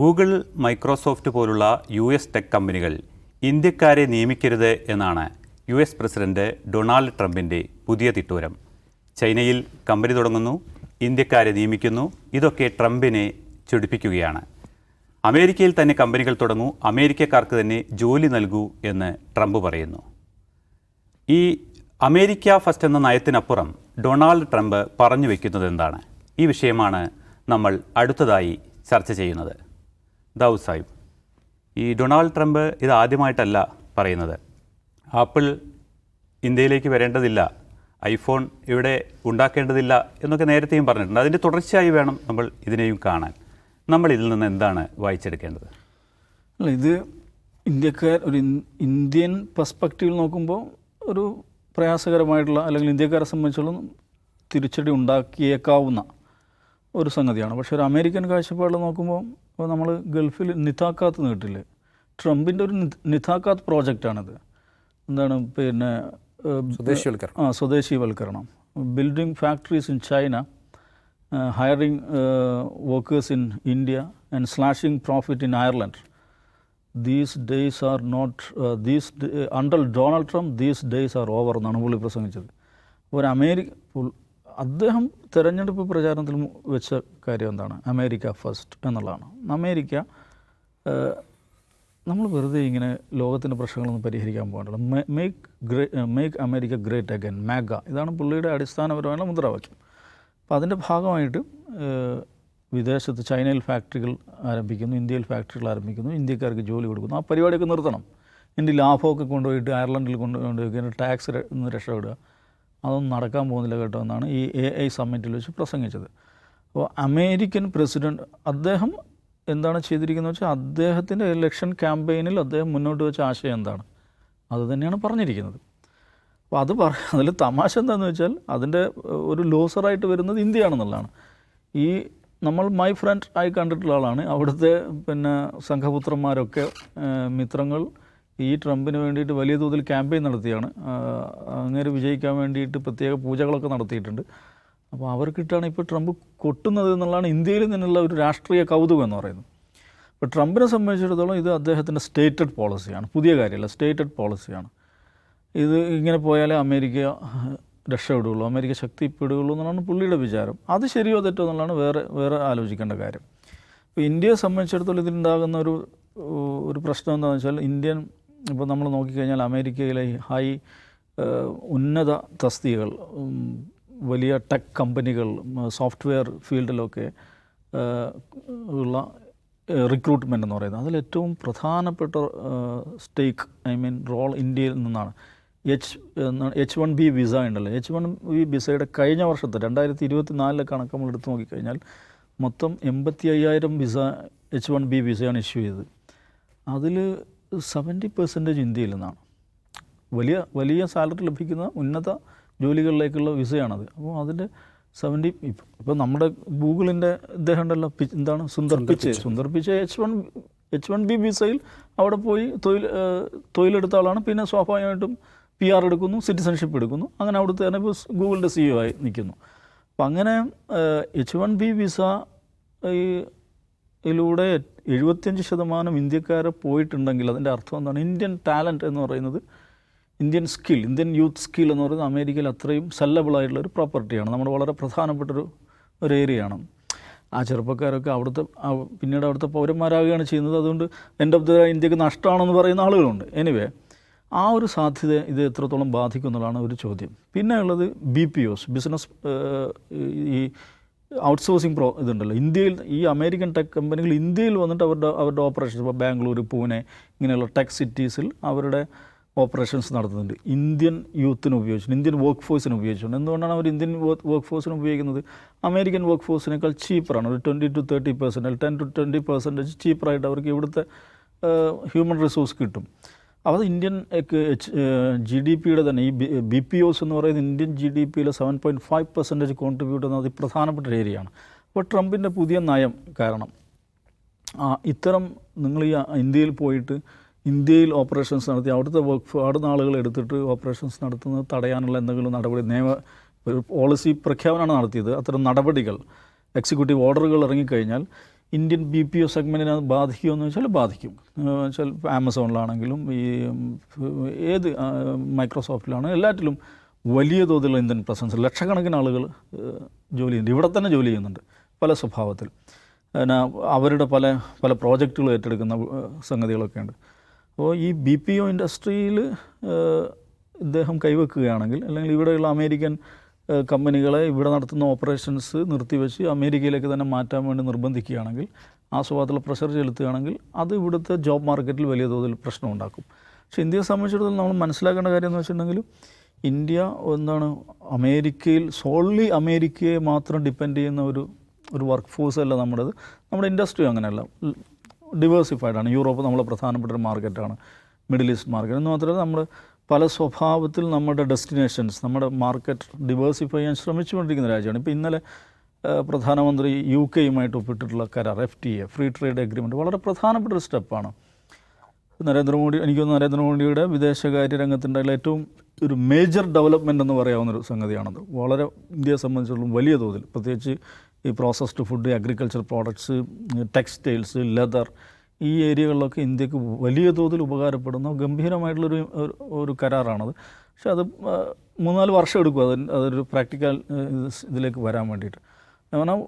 Google Microsoft പോലുള്ള U S tech കമ്പനികൾ ഇന്ത്യക്കാരെ നിയമിക്കരുത് എന്നാണ് യു എസ് പ്രസിഡന്റ് ഡൊണാൾഡ് ട്രംപിന്റെ പുതിയ തിട്ടൂരം. ചൈനയിൽ കമ്പനി തുടങ്ങുന്നു ഇന്ത്യക്കാരെ നിയമിക്കുന്നു ഇതൊക്കെ ട്രംപിനെ ചൊടിപ്പിക്കുകയാണ്. അമേരിക്കയിൽ തന്നെ കമ്പനികൾ തുടങ്ങൂ അമേരിക്കക്കാർക്ക് തന്നെ ജോലി നൽകൂ എന്ന് ട്രംപ് പറയുന്നു. ഈ അമേരിക്ക ഫസ്റ്റ് എന്ന നയത്തിനപ്പുറം ഡൊണാൾഡ് ട്രംപ് പറഞ്ഞു വയ്ക്കുന്നത് എന്താണ്? ഈ വിഷയമാണ് നമ്മൾ അടുത്തതായി ചർച്ച ചെയ്യുന്നത്. ദാവൂദ് സാഹിബ്. ഈ ഡൊണാൾഡ് ട്രംപ് ഇത് ആദ്യമായിട്ടല്ല പറയുന്നത്. ആപ്പിൾ ഇന്ത്യയിലേക്ക് വരേണ്ടതില്ല. ഐഫോൺ ഇവിടെ ഉണ്ടാക്കേണ്ടതില്ല എന്നൊക്കെ നേരത്തെയും പറഞ്ഞിട്ടുണ്ട്. അതിന്റെ തുടർച്ചയായി വേണം നമ്മൾ ഇതിനെയും കാണാൻ. നമ്മൾ ഇതിൽ നിന്ന് എന്താണ് വായിച്ചെടുക്കേണ്ടത്? അല്ല ഇത് ഇന്ത്യക്കാർ ഒരു ഇന്ത്യൻ പെർസ്പെക്റ്റീവിൽ നോക്കുമ്പോൾ ഒരു പ്രയാസകരമായിട്ടുള്ള അല്ലെങ്കിൽ ഇന്ത്യക്കാരെ സംബന്ധിച്ചോളം തിരിച്ചടി ഉണ്ടാക്കിയേക്കാവുന്ന ഒരു സംഗതിയാണ്. പക്ഷേ ഒരു അമേരിക്കൻ കാഴ്ചപ്പാടിൽ നോക്കുമ്പോൾ ഇപ്പോൾ നമ്മൾ ഗൾഫിൽ നിതാക്കാത്ത് നീട്ടില്ലേ ട്രംപിന്റെ ഒരു നിത്- നിതാക്കാത്ത് പ്രോജക്റ്റാണിത്. എന്താണ് പിന്നെ സ്വദേശിവൽക്കരണം. ആ സ്വദേശീവൽക്കരണം. Building factories in China hiring workers in India and slashing profit in Ireland. These days are not these under Donald Trump these days are over എന്നാണ് പുള്ളി പ്രസംഗിച്ചത്. ഒരു അമേരിക്ക അദ്ദേഹം തിരഞ്ഞെടുപ്പ് പ്രചാരണത്തിൽ വെച്ച കാര്യം എന്താണ്? അമേരിക്ക ഫസ്റ്റ് എന്നുള്ളതാണ്. അമേരിക്ക നമ്മൾ വെറുതെ ഇങ്ങനെ ലോകത്തിന്റെ പ്രശ്നങ്ങളൊന്നും പരിഹരിക്കാൻ പോകണ്ടല്ലോ. Make great make America great again MAGA ഇതാണ് പുള്ളിയുടെ അടിസ്ഥാനപരമായ മുദ്രാവാക്യം. അപ്പോൾ അതിന്റെ ഭാഗമായിട്ട് വിദേശത്ത് ചൈനയിൽ ഫാക്ടറികൾ ആരംഭിക്കുന്നു ഇന്ത്യയിൽ ഫാക്ടറികൾ ആരംഭിക്കുന്നു ഇന്ത്യക്കാർക്ക് ജോലി കൊടുക്കുന്നു. ആ പരിപാടിയൊക്കെ നിർത്തണം. ഇന്ത്യ ലാഭമൊക്കെ കൊണ്ടുപോയിട്ട് അയർലൻഡിൽ കൊണ്ടുപോയി ടാക്സ് രക്ഷപ്പെടുക. അതൊന്നും നടക്കാൻ പോകുന്നില്ല കേട്ടോ എന്നാണ് ഈ എ ഐ സമ്മിറ്റിൽ വെച്ച് പ്രസംഗിച്ചത്. അപ്പോൾ അമേരിക്കൻ പ്രസിഡന്റ് അദ്ദേഹം എന്താണ് ചെയ്തിരിക്കുന്നത് വെച്ചാൽ അദ്ദേഹത്തിന്റെ ഇലക്ഷൻ ക്യാമ്പയിനിൽ അദ്ദേഹം മുന്നോട്ട് വെച്ച ആശയം എന്താണ്? അത് തന്നെയാണ് പറഞ്ഞിരിക്കുന്നത്. അപ്പോൾ അത് പറ അതിൽ തമാശ എന്താണെന്ന് വെച്ചാൽ അതിന്റെ ഒരു ലോസറായിട്ട് വരുന്നത് ഇന്ത്യയാണെന്നുള്ളതാണ്. ഈ നമ്മൾ മൈ ഫ്രണ്ട് ആയി കണ്ടിട്ടുള്ള ആളാണ്. അവിടുത്തെ പിന്നെ സംഘപുത്രന്മാരൊക്കെ മിത്രങ്ങൾ ഈ ട്രംപിന് വേണ്ടിയിട്ട് വലിയ തോതിൽ ക്യാമ്പയിൻ നടത്തിയാണ്. അങ്ങനെ വിജയിക്കാൻ വേണ്ടിയിട്ട് പ്രത്യേക പൂജകളൊക്കെ നടത്തിയിട്ടുണ്ട്. അപ്പോൾ അവർക്കിട്ടാണ് ഇപ്പോൾ ട്രംപ് കൊട്ടുന്നത് എന്നുള്ളതാണ് ഇന്ത്യയിൽ നിന്നുള്ള ഒരു രാഷ്ട്രീയ കൗതുകം എന്ന് പറയുന്നത്. അപ്പോൾ ട്രംപിനെ സംബന്ധിച്ചിടത്തോളം ഇത് അദ്ദേഹത്തിന്റെ സ്റ്റേറ്റഡ് പോളിസിയാണ്. പുതിയ കാര്യമല്ല സ്റ്റേറ്റഡ് പോളിസിയാണ്. ഇത് ഇങ്ങനെ പോയാലേ അമേരിക്ക രക്ഷപ്പെടുകയുള്ളൂ അമേരിക്ക ശക്തിപ്പെടുകയുള്ളൂ എന്നുള്ളതാണ് പുള്ളിയുടെ വിചാരം. അത് ശരിയോ തെറ്റോ എന്നുള്ളതാണ് വേറെ വേറെ ആലോചിക്കേണ്ട കാര്യം. ഇപ്പോൾ ഇന്ത്യയെ സംബന്ധിച്ചിടത്തോളം ഇതിലുണ്ടാകുന്ന ഒരു ഒരു പ്രശ്നം എന്താണെന്ന് വെച്ചാൽ ഇന്ത്യൻ ഇപ്പോൾ നമ്മൾ നോക്കിക്കഴിഞ്ഞാൽ അമേരിക്കയിലെ ഹൈ ഉന്നത തസ്തികൾ വലിയ ടെക് കമ്പനികൾ സോഫ്റ്റ്വെയർ ഫീൽഡിലൊക്കെ ഉള്ള റിക്രൂട്ട്മെന്റ് എന്ന് പറയുന്നത്. അതിൽ ഏറ്റവും പ്രധാനപ്പെട്ട സ്റ്റേക്ക് ഐ മീൻ റോൾ ഇന്ത്യയിൽ നിന്നാണ്. H H one B visa ഉണ്ടല്ലോ. എച്ച് വൺ ബി വിസയുടെ കഴിഞ്ഞ വർഷത്തെ രണ്ടായിരത്തി ഇരുപത്തി നാലിലെ കണക്ക് നമ്മൾ എടുത്തു നോക്കിക്കഴിഞ്ഞാൽ മൊത്തം എൺപത്തി അയ്യായിരം വിസ എച്ച് വൺ ബി വിസയാണ് ഇഷ്യൂ ചെയ്തത്. അതിൽ സെവന്റി പെർസെന്റേജ് ഇന്ത്യയിൽ നിന്നാണ്. വലിയ വലിയ സാലറി ലഭിക്കുന്ന ഉന്നത ജോലികളിലേക്കുള്ള വിസയാണത്. അപ്പോൾ അതിന്റെ സെവന്റി ഇപ്പോൾ നമ്മുടെ ഗൂഗിളിന്റെ ഇദ്ദേഹം ഉണ്ടല്ലോ എന്താണ്? Sundar Pichai. Sundar Pichai H one H one B വിസയിൽ അവിടെ പോയി തൊഴിൽ തൊഴിലെടുത്ത ആളാണ്. പിന്നെ സ്വാഭാവികമായിട്ടും പി ആർ എടുക്കുന്നു സിറ്റിസൺഷിപ്പ് എടുക്കുന്നു. അങ്ങനെ അവിടുത്തെ തന്നെ ഇപ്പോൾ ഗൂഗിളിന്റെ സിഇഒ ആയി നിൽക്കുന്നു. അപ്പം അങ്ങനെ എച്ച് വൺ ബി വിസ ഈ ഇതിലൂടെ എഴുപത്തിയഞ്ച് ശതമാനം ഇന്ത്യക്കാരെ പോയിട്ടുണ്ടെങ്കിൽ അതിന്റെ അർത്ഥം എന്താണ്? ഇന്ത്യൻ ടാലന്റ് എന്ന് പറയുന്നത് Indian skill Indian youth skill എന്ന് പറയുന്നത് അമേരിക്കയിൽ അത്രയും സെല്ലബിളായിട്ടുള്ള ഒരു പ്രോപ്പർട്ടിയാണ്. നമ്മൾ വളരെ പ്രധാനപ്പെട്ടൊരു ഒരു ഏരിയയാണ് ആ ചെറുപ്പക്കാരൊക്കെ അവിടുത്തെ പിന്നീട് അവിടുത്തെ പൗരന്മാരാകുകയാണ് ചെയ്യുന്നത്. അതുകൊണ്ട് എൻഡ് ഓഫ് ദ ഇന്ത്യയ്ക്ക് നഷ്ടമാണെന്ന് പറയുന്ന ആളുകളുണ്ട്. എനിവേ ആ ഒരു സാധ്യത ഇത് എത്രത്തോളം ബാധിക്കും എന്നുള്ളതാണ് ഒരു ചോദ്യം. പിന്നെ ഉള്ളത് ബി പി ഒസ് ബിസിനസ് ഈ ഔട്ട്സോഴ്സിങ് പ്രോ ഇതുണ്ടല്ലോ. ഇന്ത്യയിൽ ഈ അമേരിക്കൻ ടെക് കമ്പനികൾ ഇന്ത്യയിൽ വന്നിട്ട് അവരുടെ അവരുടെ ഓപ്പറേഷൻസ് ഇപ്പോൾ ബാംഗ്ലൂർ പൂനെ ഇങ്ങനെയുള്ള ടെക് സിറ്റീസിൽ അവരുടെ ഓപ്പറേഷൻസ് നടത്തുന്നുണ്ട്. ഇന്ത്യൻ യൂത്തിന് ഉപയോഗിച്ചുകൊണ്ട് ഇന്ത്യൻ വർക്ക് ഫോഴ്സിന് ഉപയോഗിച്ചുകൊണ്ട്. എന്തുകൊണ്ടാണ് അവർ ഇന്ത്യൻ വർക്ക് ഫോഴ്സിന് ഉപയോഗിക്കുന്നത്? അമേരിക്കൻ വർക്ക് ഫോഴ്സിനേക്കാൾ ചീപ്പറാണ് ഒരു twenty to thirty percent ten to twenty percentage ചീപ്പറായിട്ട് അവർക്ക് ഇവിടുത്തെ ഹ്യൂമൻ റിസോഴ്സ് കിട്ടും. അത് ഇന്ത്യൻ ജി ഡി പിയുടെ തന്നെ ഈ ബി പി ഒസ് എന്ന് പറയുന്നത് ഇന്ത്യൻ ജി ഡി പിയിലെ seven point five percentage contribute ചെയ്യുന്ന അതിപ്രധാനപ്പെട്ട ഒരു ഏരിയയാണ് അപ്പോൾ ട്രംപിന്റെ പുതിയ നയം കാരണം ഇത്തരം നിങ്ങൾ ഈ ഇന്ത്യയിൽ പോയിട്ട് ഇന്ത്യയിൽ ഓപ്പറേഷൻസ് നടത്തി അവിടുത്തെ വർക്ക് അവിടുന്ന് ആളുകൾ എടുത്തിട്ട് ഓപ്പറേഷൻസ് നടത്തുന്നത് തടയാനുള്ള എന്തെങ്കിലും നടപടി നിയമ ഒരു പോളിസി പ്രഖ്യാപനമാണ് നടത്തിയത്. അത്തരം നടപടികൾ എക്സിക്യൂട്ടീവ് ഓർഡറുകൾ ഇറങ്ങിക്കഴിഞ്ഞാൽ ഇന്ത്യൻ ബി പി ഒ സെഗ്മെന്റിനെ അത് ബാധിക്കുമെന്ന് വെച്ചാൽ ബാധിക്കും. വെച്ചാൽ ആമസോണിലാണെങ്കിലും ഈ ഏത് മൈക്രോസോഫ്റ്റിലാണെങ്കിലും എല്ലാറ്റിലും വലിയ തോതിലുള്ള ഇന്ത്യൻ പ്രസൻസ്. ലക്ഷക്കണക്കിന് ആളുകൾ ജോലി ചെയ്യുന്നുണ്ട്. ഇവിടെ തന്നെ ജോലി ചെയ്യുന്നുണ്ട് പല സ്വഭാവത്തിൽ പിന്നെ അവരുടെ പല പല പ്രോജക്റ്റുകൾ ഏറ്റെടുക്കുന്ന സംഗതികളൊക്കെ ഉണ്ട്. അപ്പോൾ ഈ ബി പി ഒ ഇൻഡസ്ട്രിയിൽ ഇദ്ദേഹം കൈവെക്കുകയാണെങ്കിൽ അല്ലെങ്കിൽ ഇവിടെയുള്ള അമേരിക്കൻ കമ്പനികളെ ഇവിടെ നടത്തുന്ന ഓപ്പറേഷൻസ് നിർത്തിവെച്ച് അമേരിക്കയിലേക്ക് തന്നെ മാറ്റാൻ വേണ്ടി നിർബന്ധിക്കുകയാണെങ്കിൽ ആ സ്വഭാവത്തിൽ പ്രഷർ ചെലുത്തുകയാണെങ്കിൽ അത് ഇവിടുത്തെ ജോബ് മാർക്കറ്റിൽ വലിയ തോതിൽ പ്രശ്നം ഉണ്ടാക്കും പക്ഷേ ഇന്ത്യയെ സംബന്ധിച്ചിടത്തോളം നമ്മൾ മനസ്സിലാക്കേണ്ട കാര്യം എന്ന് വെച്ചിട്ടുണ്ടെങ്കിൽ ഇന്ത്യ എന്താണ് അമേരിക്കയിൽ സോൺലി അമേരിക്കയെ മാത്രം ഡിപ്പെൻഡ് ചെയ്യുന്ന ഒരു ഒരു വർക്ക് ഫോഴ്സ് അല്ല നമ്മുടേത്. നമ്മുടെ ഇൻഡസ്ട്രി അങ്ങനെയല്ല. ഡിവേഴ്സിഫൈഡ് ആണ്. യൂറോപ്പ് നമ്മളെ പ്രധാനപ്പെട്ട ഒരു മാർക്കറ്റാണ് മിഡിൽ ഈസ്റ്റ് മാർക്കറ്റ് എന്ന് മാത്രമല്ല നമ്മൾ പല സ്വഭാവത്തിൽ നമ്മുടെ ഡെസ്റ്റിനേഷൻസ് നമ്മുടെ മാർക്കറ്റ് ഡിവേഴ്സിഫൈ ചെയ്യാൻ ശ്രമിച്ചുകൊണ്ടിരിക്കുന്ന രാജ്യമാണ്. ഇപ്പോൾ ഇന്നലെ പ്രധാനമന്ത്രി യു കെയുമായിട്ട് ഒപ്പിട്ടിട്ടുള്ള കരാർ F T A free trade agreement വളരെ പ്രധാനപ്പെട്ട ഒരു സ്റ്റെപ്പാണ്. നരേന്ദ്രമോദി എനിക്ക് തോന്നുന്നു നരേന്ദ്രമോദിയുടെ വിദേശകാര്യ രംഗത്തുണ്ടായുള്ള ഏറ്റവും ഒരു മേജർ ഡെവലപ്മെന്റ് എന്ന് പറയാവുന്ന ഒരു സംഗതിയാണത്. വളരെ ഇന്ത്യയെ സംബന്ധിച്ചിടത്തോളം വലിയ തോതിൽ. പ്രത്യേകിച്ച് ഈ processed food agriculture products textiles leather ഈ ഏരിയകളിലൊക്കെ ഇന്ത്യയ്ക്ക് വലിയ തോതിൽ ഉപകാരപ്പെടുന്ന. ഗംഭീരമായിട്ടുള്ളൊരു ഒരു കരാറാണത്. പക്ഷെ അത് മൂന്നാൽ വർഷം എടുക്കും അത് അതൊരു പ്രാക്ടിക്കൽ ഇതിലേക്ക് വരാൻ വേണ്ടിയിട്ട്. പറഞ്ഞാൽ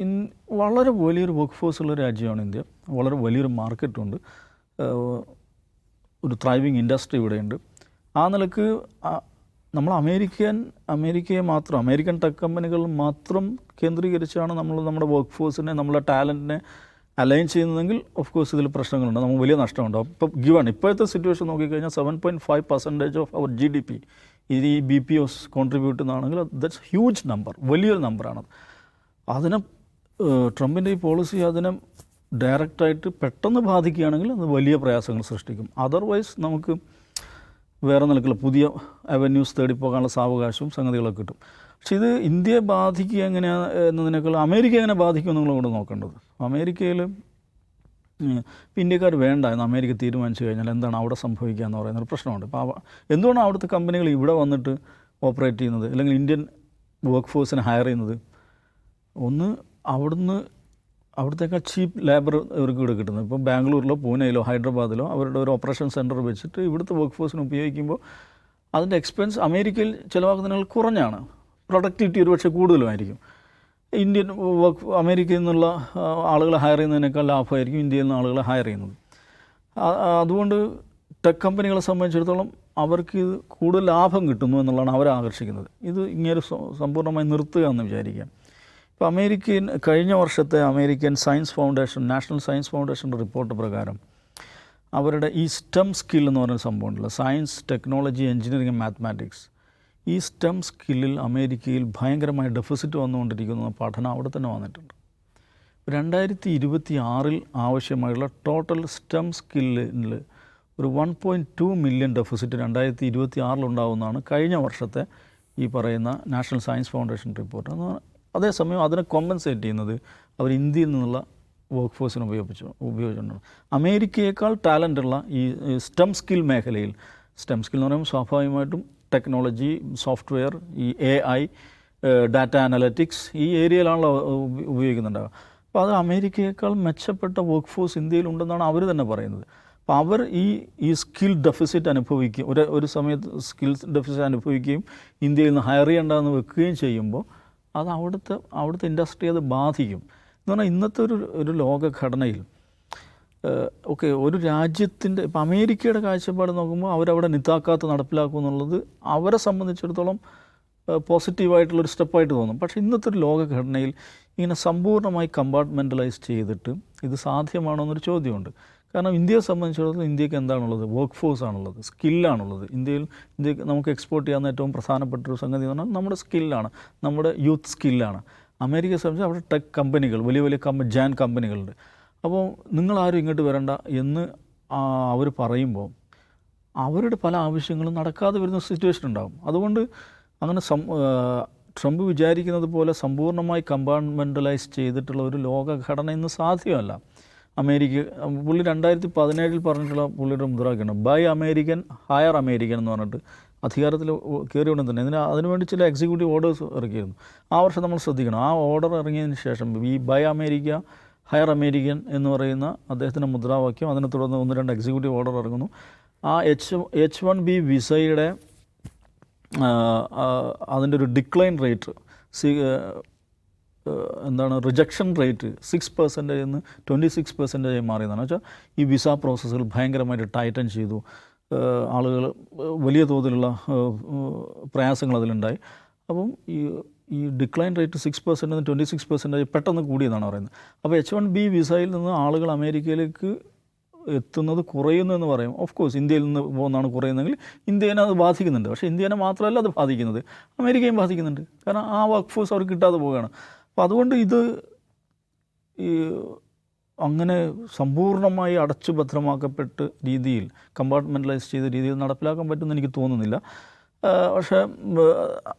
ഇൻ വളരെ വലിയൊരു വർക്ക് ഫോഴ്സ് ഉള്ള രാജ്യമാണ് ഇന്ത്യ. വളരെ വലിയൊരു മാർക്കറ്റുണ്ട്. ഒരു ത്രൈവിങ് ഇൻഡസ്ട്രി ഇവിടെയുണ്ട്. ആ നിലയ്ക്ക് നമ്മൾ അമേരിക്കൻ അമേരിക്കയെ മാത്രം അമേരിക്കൻ ടെക് കമ്പനികൾ മാത്രം കേന്ദ്രീകരിച്ചാണ് നമ്മൾ നമ്മുടെ വർക്ക് ഫോഴ്സിനെ നമ്മളെ ടാലന്റിനെ അലൈൻ ചെയ്യുന്നതെങ്കിൽ ഓഫ് കോഴ്സ് ഇതിൽ പ്രശ്നങ്ങളുണ്ട്. നമുക്ക് വലിയ നഷ്ടമുണ്ട്. അപ്പോൾ ഗിവൺ ഇപ്പോഴത്തെ സിറ്റുവേഷൻ നോക്കിക്കഴിഞ്ഞാൽ seven point five percentage of our G D P ഇത് ഈ ബി പി ഒസ് കോൺട്രിബ്യൂട്ട് ചെയ്യുന്നതാണെങ്കിൽ ദറ്റ്സ് ഹ്യൂജ് നമ്പർ വലിയൊരു നമ്പറാണ് അതിനെ ട്രംപിന്റെ ഈ പോളിസി അതിനെ ഡയറക്റ്റായിട്ട് പെട്ടെന്ന് ബാധിക്കുകയാണെങ്കിൽ അത് വലിയ പ്രയാസങ്ങൾ സൃഷ്ടിക്കും. അതർവൈസ് നമുക്ക് വേറെ നിലക്കുള്ള പുതിയ അവന്യൂസ് തേടി പോകാനുള്ള സാവകാശവും സംഗതികളൊക്കെ കിട്ടും. പക്ഷേ ഇത് ഇന്ത്യയെ ബാധിക്കുക എങ്ങനെയാണ് എന്നതിനേക്കാൾ അമേരിക്ക എങ്ങനെ ബാധിക്കും നിങ്ങൾ കൂടെ നോക്കേണ്ടത്? അമേരിക്കയിൽ ഇന്ത്യക്കാർ വേണ്ട എന്ന് അമേരിക്ക തീരുമാനിച്ചു കഴിഞ്ഞാൽ എന്താണ് അവിടെ സംഭവിക്കുക എന്ന് പറയുന്ന ഒരു പ്രശ്നമുണ്ട്. അപ്പോൾ അവ എന്തുകൊണ്ടാണ് അവിടുത്തെ കമ്പനികൾ ഇവിടെ വന്നിട്ട് ഓപ്പറേറ്റ് ചെയ്യുന്നത്? അല്ലെങ്കിൽ ഇന്ത്യൻ വർക്ക് ഫോഴ്സിനെ ഹയർ ചെയ്യുന്നത്? ഒന്ന് അവിടുന്ന് അവിടത്തേക്കാൾ ചീപ്പ് ലേബർ ഇവർക്ക് ഇവിടെ കിട്ടുന്നത്. ഇപ്പോൾ ബാംഗ്ലൂരിലോ പൂനെയിലോ ഹൈദരാബാദിലോ അവരുടെ ഒരു ഓപ്പറേഷൻ സെന്റർ വെച്ചിട്ട് ഇവിടുത്തെ വർക്ക് ഫോഴ്സിനെ ഉപയോഗിക്കുമ്പോൾ അതിന്റെ എക്സ്പെൻസ് അമേരിക്കയിൽ ചിലവാക്കുന്നതിനേക്കാൾ കുറഞ്ഞാണ്. പ്രൊഡക്ടിവിറ്റി ഒരുപക്ഷെ കൂടുതലുമായിരിക്കും. ഇന്ത്യൻ വർക്ക് അമേരിക്കയിൽ നിന്നുള്ള ആളുകളെ ഹയർ ചെയ്യുന്നതിനേക്കാൾ ലാഭമായിരിക്കും ഇന്ത്യയിൽ നിന്ന് ആളുകളെ ഹയർ ചെയ്യുന്നത്. അതുകൊണ്ട് ടെക് കമ്പനികളെ സംബന്ധിച്ചിടത്തോളം അവർക്ക് ഇത് കൂടുതൽ ലാഭം കിട്ടുന്നു എന്നുള്ളതാണ് അവരെ ആകർഷിക്കുന്നത്. ഇത് ഇങ്ങനെ സമ്പൂർണമായി നിർത്തുക എന്ന് വിചാരിക്കാം. ഇപ്പോൾ അമേരിക്കൻ കഴിഞ്ഞ വർഷത്തെ American science foundation national science ഫൗണ്ടേഷന്റെ റിപ്പോർട്ട് പ്രകാരം അവരുടെ ഈ സ്റ്റം സ്കിൽ എന്ന് പറയുന്ന സംഭവമുണ്ടല്ലോ സയൻസ് ടെക്നോളജി എഞ്ചിനീയറിംഗ് മാത്തമാറ്റിക്സ് ഈ സ്റ്റെം സ്കില്ലിൽ അമേരിക്കയിൽ ഭയങ്കരമായ ഡെഫിസിറ്റ് വന്നുകൊണ്ടിരിക്കുന്ന പഠനം അവിടെ തന്നെ വന്നിട്ടുണ്ട്. രണ്ടായിരത്തി ഇരുപത്തി ആറിൽ ആവശ്യമായുള്ള ടോട്ടൽ സ്റ്റെം സ്കില്ലിൽ ഒരു one point two million deficit രണ്ടായിരത്തി ഇരുപത്തി ആറിലുണ്ടാവുന്നതാണ് കഴിഞ്ഞ വർഷത്തെ ഈ പറയുന്ന നാഷണൽ സയൻസ് ഫൗണ്ടേഷൻ റിപ്പോർട്ട്. എന്ന് അതേസമയം അതിനെ കോമ്പൻസേറ്റ് ചെയ്യുന്നത് അവർ ഇന്ത്യയിൽ നിന്നുള്ള വർക്ക് ഫോഴ്സിനെ ഉപയോഗിച്ചു ഉപയോഗിച്ചിട്ടുണ്ട്. അമേരിക്കയേക്കാൾ ടാലന്റുള്ള ഈ സ്റ്റെം സ്കിൽ മേഖലയിൽ സ്റ്റെം സ്കിൽ എന്ന് പറയുമ്പോൾ സ്വാഭാവികമായിട്ടും ടെക്നോളജി സോഫ്റ്റ്വെയർ ഈ എ ഐ ഡാറ്റ അനലറ്റിക്സ് ഈ ഏരിയയിലാണല്ലോ ഉപയോഗിക്കുന്നുണ്ടാവുക അപ്പോൾ അത് അമേരിക്കയേക്കാൾ മെച്ചപ്പെട്ട വർക്ക് ഫോഴ്സ് ഇന്ത്യയിലുണ്ടെന്നാണ് അവർ തന്നെ പറയുന്നത്. അപ്പോൾ അവർ ഈ ഈ സ്കിൽ ഡെഫിസിറ്റ് അനുഭവിക്കുകയും ഒരു ഒരു സമയത്ത് സ്കിൽസ് ഡെഫിസിറ്റ് അനുഭവിക്കുകയും ഇന്ത്യയിൽ നിന്ന് ഹയർ ചെയ്യേണ്ടതെന്ന് വെക്കുകയും ചെയ്യുമ്പോൾ അത് അവിടുത്തെ അവിടുത്തെ ഇൻഡസ്ട്രി അത് ബാധിക്കും. എന്ന് പറഞ്ഞാൽ ഇന്നത്തെ ഒരു ഒരു ലോകഘടനയിൽ ഓക്കെ ഒരു രാജ്യത്തിന്റെ ഇപ്പം അമേരിക്കയുടെ കാഴ്ചപ്പാട് നോക്കുമ്പോൾ അവരവിടെ നിതാക്കാത്ത നടപ്പിലാക്കും എന്നുള്ളത് അവരെ സംബന്ധിച്ചിടത്തോളം പോസിറ്റീവായിട്ടുള്ളൊരു സ്റ്റെപ്പായിട്ട് തോന്നും. പക്ഷേ ഇന്നത്തെ ഒരു ലോകഘടനയിൽ ഇങ്ങനെ സമ്പൂർണമായി കമ്പാർട്ട്മെന്റലൈസ് ചെയ്തിട്ട് ഇത് സാധ്യമാണോ എന്നൊരു ചോദ്യമുണ്ട്. കാരണം ഇന്ത്യയെ സംബന്ധിച്ചിടത്തോളം ഇന്ത്യയ്ക്ക് എന്താണുള്ളത്? വർക്ക് ഫോഴ്സ് ആണുള്ളത് സ്കില്ലാണുള്ളത്. ഇന്ത്യയിൽ ഇന്ത്യയ്ക്ക് നമുക്ക് എക്സ്പോർട്ട് ചെയ്യാവുന്ന ഏറ്റവും പ്രധാനപ്പെട്ട ഒരു സംഗതി എന്ന് പറഞ്ഞാൽ നമ്മുടെ സ്കില്ലാണ്. നമ്മുടെ യൂത്ത് സ്കില്ലാണ്. അമേരിക്കയെ സംബന്ധിച്ച് അവിടെ ടെക് കമ്പനികൾ വലിയ വലിയ കമ്പ ജാൻ കമ്പനികളുണ്ട്. അപ്പോൾ നിങ്ങളാരും ഇങ്ങോട്ട് വരണ്ട എന്ന് അവർ പറയുമ്പോൾ അവരുടെ പല ആവശ്യങ്ങളും നടക്കാതെ വരുന്ന സിറ്റുവേഷൻ ഉണ്ടാകും അതുകൊണ്ട് അങ്ങനെ സം ട്രംപ് വിചാരിക്കുന്നത് പോലെ സമ്പൂർണമായി കമ്പാർട്ട്മെന്റലൈസ് ചെയ്തിട്ടുള്ള ഒരു ലോകഘടന ഇന്ന് സാധ്യമല്ല. അമേരിക്ക പുള്ളി രണ്ടായിരത്തി പതിനേഴിൽ പറഞ്ഞിട്ടുള്ള പുള്ളിയുടെ മുദ്രാവാക്യമാണ് ബൈ അമേരിക്കൻ ഹയർ അമേരിക്കൻ എന്ന് പറഞ്ഞിട്ട് അധികാരത്തിൽ കയറി ഉടനെ തന്നെ. ഇതിന് അതിനുവേണ്ടി ചില എക്സിക്യൂട്ടീവ് ഓർഡേഴ്സ് ഇറക്കിയിരുന്നു. ആ വർഷം നമ്മൾ ശ്രദ്ധിക്കണം. ആ ഓർഡർ ഇറങ്ങിയതിന് ശേഷം ഈ ബൈ അമേരിക്ക ഹയർ അമേരിക്കൻ എന്ന് പറയുന്ന അദ്ദേഹത്തിന്റെ മുദ്രാവാക്യം. അതിനെ തുടർന്ന് ഒന്ന് രണ്ട് എക്സിക്യൂട്ടീവ് ഓർഡർ ഇറങ്ങുന്നു. ആ എച്ച് എച്ച് വൺ ബി വിസയുടെ അതിന്റെ ഒരു ഡിക്ലൈൻ റേറ്റ് സി എന്താണ് റിജക്ഷൻ റേറ്റ് സിക്സ് പെർസെന്റേജ് നിന്ന് ട്വന്റി സിക്സ് പെർസെന്റേജ് മാറിയതാണ്. വെച്ചാൽ ഈ വിസ പ്രോസസ്സുകൾ ഭയങ്കരമായിട്ട് ടൈറ്റൻ ചെയ്തു. ആളുകൾ വലിയ തോതിലുള്ള പ്രയാസങ്ങൾ അതിലുണ്ടായി. അപ്പം ഈ ഈ ഡിക്ലൈൻ റേറ്റ് സിക്സ് പെർസെന്റ് നിന്ന് ട്വന്റി സിക്സ് പെർസെന്റേജ് പെട്ടെന്ന് കൂടിയെന്നാണ് പറയുന്നത്. അപ്പോൾ എച്ച് വൺ ബി വിസയിൽ നിന്ന് ആളുകൾ അമേരിക്കയിലേക്ക് എത്തുന്നത് കുറയുന്നു എന്ന് പറയും. ഓഫ് കോഴ്സ് ഇന്ത്യയിൽ നിന്ന് പോകുന്നതാണ് കുറയുന്നതെങ്കിൽ ഇന്ത്യനെ അത് ബാധിക്കുന്നുണ്ട്. പക്ഷേ ഇന്ത്യനെ മാത്രമല്ല അത് ബാധിക്കുന്നത്. അമേരിക്കയും ബാധിക്കുന്നുണ്ട്. കാരണം ആ വർക്ക് ഫോഴ്സ് അവർക്ക് കിട്ടാതെ പോവുകയാണ്. അപ്പോൾ അതുകൊണ്ട് ഇത് ഈ അങ്ങനെ സമ്പൂർണമായി അടച്ചു ഭദ്രമാക്കപ്പെട്ട രീതിയിൽ കമ്പാർട്ട്മെന്റലൈസ് ചെയ്ത രീതിയിൽ നടപ്പിലാക്കാൻ പറ്റുമെന്ന് എനിക്ക് തോന്നുന്നില്ല. പക്ഷേ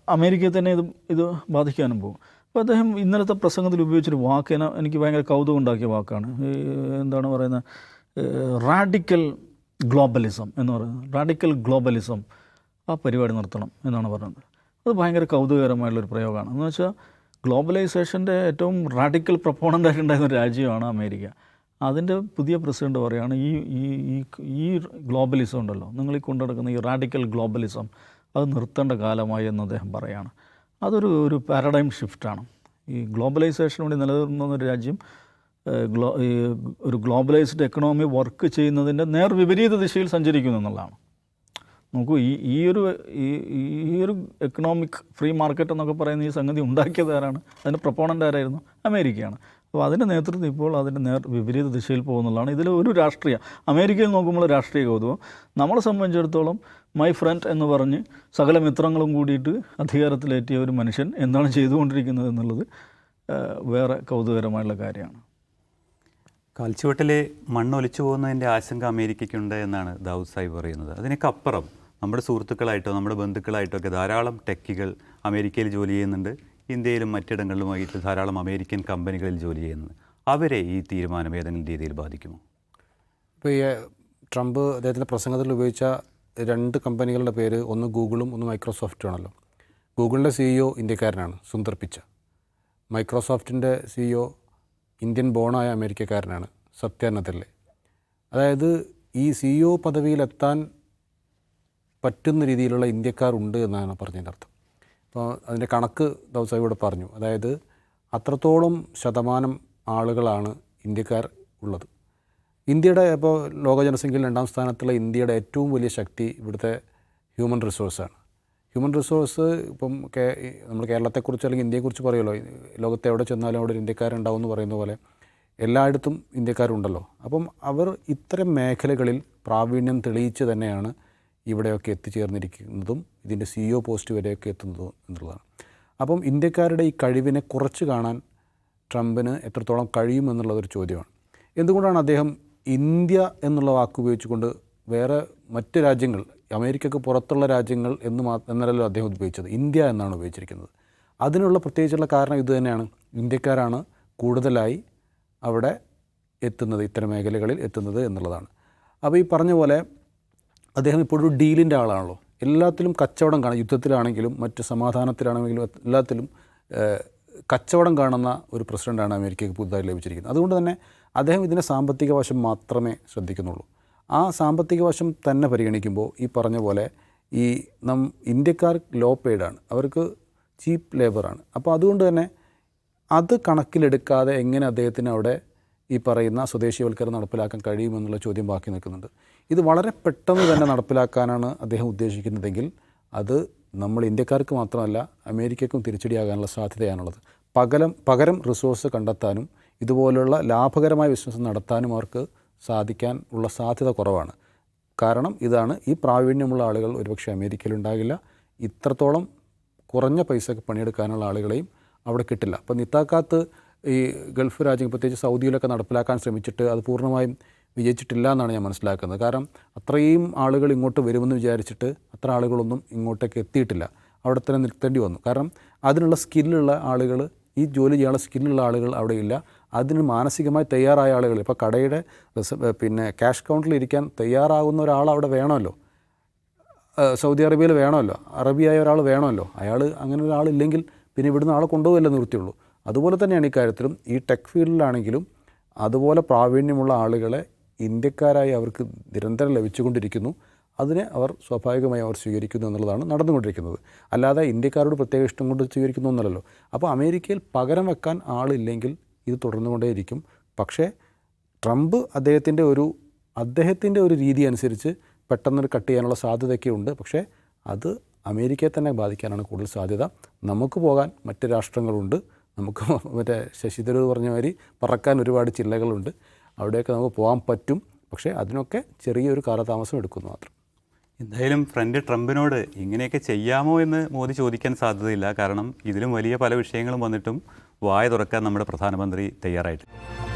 അമേരിക്കയെ തന്നെ ഇത് ഇത് ബാധിക്കാനും പോകും. അപ്പോൾ അദ്ദേഹം ഇന്നലത്തെ പ്രസംഗത്തിൽ ഉപയോഗിച്ചൊരു വാക്ക് എന്നെ എനിക്ക് ഭയങ്കര കൗതുകം ഉണ്ടാക്കിയ വാക്കാണ് എന്താണ് പറയുന്നത്? റാഡിക്കൽ ഗ്ലോബലിസം എന്ന് പറയുന്നത്. Radical globalism. ആ പരിപാടി നിർത്തണം എന്നാണ് പറഞ്ഞത്. അത് ഭയങ്കര കൗതുകകരമായിട്ടുള്ളൊരു പ്രയോഗമാണ്. എന്ന് വെച്ചാൽ ഗ്ലോബലൈസേഷന്റെ ഏറ്റവും റാഡിക്കൽ പ്രപ്പോണന്റായിട്ടുണ്ടായിരുന്ന രാജ്യമാണ് അമേരിക്ക. അതിന്റെ പുതിയ പ്രസിഡന്റ് പറയുകയാണ് ഈ ഈ ഈ ഈ ഗ്ലോബലിസം ഉണ്ടല്ലോ. നിങ്ങൾ ഈ കൊണ്ടുനടക്കുന്ന ഈ റാഡിക്കൽ ഗ്ലോബലിസം അത് നിർത്തേണ്ട കാലമായി എന്ന് അദ്ദേഹം പറയുകയാണ് അതൊരു ഒരു പാരഡൈം ഷിഫ്റ്റാണ് ഈ ഗ്ലോബലൈസേഷന് വേണ്ടി നിലനിർത്തുന്ന ഒരു രാജ്യം ഗ്ലോ ഈ ഒരു ഗ്ലോബലൈസ്ഡ് എക്കണോമി വർക്ക് ചെയ്യുന്നതിന്റെ നേർ വിപരീത ദിശയിൽ സഞ്ചരിക്കുന്നു എന്നുള്ളതാണ്. നോക്കൂ ഈ ഈ ഒരു ഈ ഈ ഒരു എക്കണോമിക് ഫ്രീ മാർക്കറ്റ് എന്നൊക്കെ പറയുന്ന ഈ സംഗതി ഉണ്ടാക്കിയത് ആരാണ്? അതിന്റെ പ്രൊപ്പോണന്റ് ആരായിരുന്നു? അമേരിക്കയാണ്. അപ്പോൾ അതിന്റെ നേതൃത്വം ഇപ്പോൾ അതിന്റെ നേർ വിപരീത ദിശയിൽ പോകുന്നുള്ളതാണ് ഇതിൽ ഒരു രാഷ്ട്രീയ. അമേരിക്കയിൽ നോക്കുമ്പോൾ രാഷ്ട്രീയ കൗതുകം. നമ്മളെ സംബന്ധിച്ചിടത്തോളം മൈ ഫ്രണ്ട് എന്ന് പറഞ്ഞ് സകല മിത്രങ്ങളും കൂടിയിട്ട് അധികാരത്തിലേറ്റിയ ഒരു മനുഷ്യൻ എന്താണ് ചെയ്തുകൊണ്ടിരിക്കുന്നത് എന്നുള്ളത് വേറെ കൗതുകരമായുള്ള കാര്യമാണ്. കാൽച്ചുവട്ടിൽ മണ്ണൊലിച്ചു പോകുന്നതിന്റെ ആശങ്ക അമേരിക്കയ്ക്കുണ്ട് എന്നാണ് ദാവൂദ് സാഹിബ് പറയുന്നത്. അതിനൊക്കെ അപ്പുറം നമ്മുടെ സുഹൃത്തുക്കളായിട്ടോ നമ്മുടെ ബന്ധുക്കളായിട്ടോ ഒക്കെ ധാരാളം ടെക്കികൾ അമേരിക്കയിൽ ജോലി ചെയ്യുന്നുണ്ട്. ഇന്ത്യയിലും മറ്റിടങ്ങളിലുമായിട്ട് ധാരാളം അമേരിക്കൻ കമ്പനികളിൽ ജോലി ചെയ്യുന്നുണ്ട്. അവരെ ഈ തീരുമാനം ഏതെങ്കിലും രീതിയിൽ ബാധിക്കുമോ? ഇപ്പോൾ ഈ ട്രംപ് അദ്ദേഹത്തിന്റെ പ്രസംഗത്തിൽ ഉപയോഗിച്ച രണ്ട് കമ്പനികളുടെ പേര് ഒന്ന് ഗൂഗിളും ഒന്ന് മൈക്രോസോഫ്റ്റും ആണല്ലോ ഗൂഗിളിന്റെ സിഇഒ ഇന്ത്യക്കാരനാണ് സുന്ദർ പിച്ച. മൈക്രോസോഫ്റ്റിന്റെ സിഇഒ ഇന്ത്യൻ ബോണായ അമേരിക്കക്കാരനാണ് സത്യാനദല്ലേ അതായത് ഈ സിഇഒ പദവിയിലെത്താൻ പറ്റുന്ന രീതിയിലുള്ള ഇന്ത്യക്കാരുണ്ട് എന്നാണ് പറഞ്ഞതിന്റെ അർത്ഥം. അപ്പോൾ അതിന്റെ കണക്ക് ദിവസം ഇവിടെ പറഞ്ഞു. അതായത് അത്രത്തോളം ശതമാനം ആളുകളാണ് ഇന്ത്യക്കാർ ഉള്ളത്. ഇന്ത്യയുടെ ഇപ്പോൾ ലോക ജനസംഖ്യയിൽ രണ്ടാം സ്ഥാനത്തുള്ള ഇന്ത്യയുടെ ഏറ്റവും വലിയ ശക്തി ഇവിടുത്തെ ഹ്യൂമൻ റിസോഴ്സാണ് ഹ്യൂമൻ റിസോഴ്സ് ഇപ്പം കേ നമ്മൾ കേരളത്തെക്കുറിച്ച് അല്ലെങ്കിൽ ഇന്ത്യയെക്കുറിച്ച് പറയുമല്ലോ. ലോകത്ത് എവിടെ ചെന്നാലും അവിടെ ഒരു ഇന്ത്യക്കാരുണ്ടാവും എന്ന് പറയുന്ന പോലെ എല്ലായിടത്തും ഇന്ത്യക്കാരുണ്ടല്ലോ. അപ്പം അവർ ഇത്തരം മേഖലകളിൽ പ്രാവീണ്യം തെളിയിച്ച് തന്നെയാണ് ഇവിടെയൊക്കെ എത്തിച്ചേർന്നിരിക്കുന്നതും ഇതിന്റെ സി സിഇഒ പോസ്റ്റ് വരെയൊക്കെ എത്തുന്നതും എന്നുള്ളതാണ്. അപ്പം ഇന്ത്യക്കാരുടെ ഈ കഴിവിനെ കുറച്ച് കാണാൻ ട്രംപിന് എത്രത്തോളം കഴിയുമെന്നുള്ളതൊരു ചോദ്യമാണ്. എന്തുകൊണ്ടാണ് അദ്ദേഹം ഇന്ത്യ എന്നുള്ള വാക്ക് ഉപയോഗിച്ചുകൊണ്ട് വേറെ മറ്റ് രാജ്യങ്ങൾ അമേരിക്കയ്ക്ക് പുറത്തുള്ള രാജ്യങ്ങൾ എന്ന് മാ എന്നല്ലല്ലോ അദ്ദേഹം ഉപയോഗിച്ചത് ഇന്ത്യ എന്നാണ് ഉപയോഗിച്ചിരിക്കുന്നത്. അതിനുള്ള പ്രത്യേകിച്ചുള്ള കാരണം ഇതുതന്നെയാണ് ഇന്ത്യക്കാരാണ് കൂടുതലായി അവിടെ എത്തുന്നത് ഇത്തരം മേഖലകളിൽ എത്തുന്നത് എന്നുള്ളതാണ്. അപ്പോൾ ഈ പറഞ്ഞ പോലെ അദ്ദേഹം ഇപ്പോഴൊരു ഡീലിന്റെ ആളാണല്ലോ. എല്ലാത്തിലും കച്ചവടം കാണും. യുദ്ധത്തിലാണെങ്കിലും മറ്റ് സമാധാനത്തിലാണെങ്കിലും എല്ലാത്തിലും കച്ചവടം കാണുന്ന ഒരു പ്രസിഡന്റാണ് അമേരിക്കയ്ക്ക് പുതുതായി ലഭിച്ചിരിക്കുന്നത്. അതുകൊണ്ട് തന്നെ അദ്ദേഹം ഇതിന്റെ സാമ്പത്തിക വശം മാത്രമേ ശ്രദ്ധിക്കുന്നുള്ളൂ. ആ സാമ്പത്തിക വശം തന്നെ പരിഗണിക്കുമ്പോൾ ഈ പറഞ്ഞ പോലെ ഈ നം ഇന്ത്യക്കാർ ലോ പെയ്ഡാണ്. അവർക്ക് ചീപ്പ് ലേബറാണ്. അപ്പോൾ അതുകൊണ്ട് തന്നെ അത് കണക്കിലെടുക്കാതെ എങ്ങനെ അദ്ദേഹത്തിന് അവിടെ ഈ പറയുന്ന സ്വദേശീയവൽക്കരണം നടപ്പിലാക്കാൻ കഴിയുമെന്നുള്ള ചോദ്യം ബാക്കി നിൽക്കുന്നുണ്ട്. ഇത് വളരെ പെട്ടെന്ന് തന്നെ നടപ്പിലാക്കാനാണ് അദ്ദേഹം ഉദ്ദേശിക്കുന്നതെങ്കിൽ അത് നമ്മൾ ഇന്ത്യക്കാർക്ക് മാത്രമല്ല അമേരിക്കക്കും തിരിച്ചടിയാകാനുള്ള സാധ്യതയാണുള്ളത്. പകലം പകരം റിസോഴ്സ് കണ്ടെത്താനും ഇതുപോലുള്ള ലാഭകരമായ ബിസിനസ് നടത്താനും അവർക്ക് സാധിക്കാൻ ഉള്ള സാധ്യത കുറവാണ്. കാരണം ഇതാണ് ഈ പ്രാവീണ്യമുള്ള ആളുകൾ ഒരുപക്ഷെ അമേരിക്കയിലുണ്ടാകില്ല ഇത്രത്തോളം കുറഞ്ഞ പൈസക്ക് പണിയെടുക്കാനുള്ള ആളുകളെയും അവിടെ കിട്ടില്ല. അപ്പോൾ നിത്താക്കാത്ത് ഈ ഗൾഫ് രാജ്യങ്ങൾ പ്രത്യേകിച്ച് സൗദിയിലൊക്കെ നടപ്പിലാക്കാൻ ശ്രമിച്ചിട്ട് അത് പൂർണമായും വിജയിച്ചിട്ടില്ല എന്നാണ് ഞാൻ മനസ്സിലാക്കുന്നത്. കാരണം അത്രയും ആളുകൾ ഇങ്ങോട്ട് വരുമെന്ന് വിചാരിച്ചിട്ട് അത്ര ആളുകളൊന്നും ഇങ്ങോട്ടേക്ക് എത്തിയിട്ടില്ല. അവിടെ തന്നെ നിർത്തേണ്ടി വന്നു. കാരണം അതിനുള്ള സ്കില്ലുള്ള ആളുകൾ ഈ ജോലി ചെയ്യാനുള്ള സ്കില്ലുള്ള ആളുകൾ അവിടെ ഇല്ല. അതിന് മാനസികമായി തയ്യാറായ ആളുകൾ. ഇപ്പോൾ കടയുടെ പിന്നെ ക്യാഷ് കൗണ്ടറിൽ ഇരിക്കാൻ തയ്യാറാകുന്ന ഒരാൾ അവിടെ വേണമല്ലോ. സൗദി അറേബ്യയിൽ വേണമല്ലോ. അറബിയായ ഒരാൾ വേണമല്ലോ. അയാൾ അങ്ങനെ ഒരാളില്ലെങ്കിൽ പിന്നെ ഇവിടുന്ന് ആളെ കൊണ്ടുപോകല്ലേ നിർത്തിയുള്ളൂ അതുപോലെ തന്നെയാണ് ഇക്കാര്യത്തിലും ഈ ടെക് ഫീൽഡിലാണെങ്കിലും അതുപോലെ പ്രാവീണ്യമുള്ള ആളുകളെ ഇന്ത്യക്കാരായി അവർക്ക് നിരന്തരം ലഭിച്ചുകൊണ്ടിരിക്കുന്നു. അതിനെ അവർ സ്വാഭാവികമായി അവർ സ്വീകരിക്കുന്നു എന്നുള്ളതാണ് നടന്നുകൊണ്ടിരിക്കുന്നത്. അല്ലാതെ ഇന്ത്യക്കാരോട് പ്രത്യേക ഇഷ്ടം കൊണ്ട് സ്വീകരിക്കുന്നു എന്നല്ലല്ലോ. അപ്പോൾ അമേരിക്കയിൽ പകരം വെക്കാൻ ആളില്ലെങ്കിൽ ഇത് തുടർന്നുകൊണ്ടേയിരിക്കും. പക്ഷേ ട്രംപ് അദ്ദേഹത്തിന്റെ ഒരു അദ്ദേഹത്തിന്റെ ഒരു രീതി അനുസരിച്ച് പെട്ടെന്നൊരു കട്ട് ചെയ്യാനുള്ള സാധ്യതയൊക്കെ ഉണ്ട്. പക്ഷേ അത് അമേരിക്കയെ തന്നെ ബാധിക്കാനാണ് കൂടുതൽ സാധ്യത. നമുക്ക് പോകാൻ മറ്റ് രാഷ്ട്രങ്ങളുണ്ട്. നമുക്ക് മറ്റേ ശശിധരൂർ പറഞ്ഞ മാതിരി പറക്കാൻ ഒരുപാട് ചില്ലകളുണ്ട്. അവിടെയൊക്കെ നമുക്ക് പോകാൻ പറ്റും. പക്ഷേ അതിനൊക്കെ ചെറിയൊരു കാലതാമസം എടുക്കുന്നു മാത്രം. എന്തായാലും ഫ്രണ്ട് ട്രംപിനോട് ഇങ്ങനെയൊക്കെ ചെയ്യാമോ എന്ന് മോദി ചോദിക്കാൻ സാധ്യതയില്ല. കാരണം ഇതിലും വലിയ പല വിഷയങ്ങളും വന്നിട്ടും വായ തുറക്കാൻ നമ്മുടെ പ്രധാനമന്ത്രി തയ്യാറായിട്ടുണ്ട്.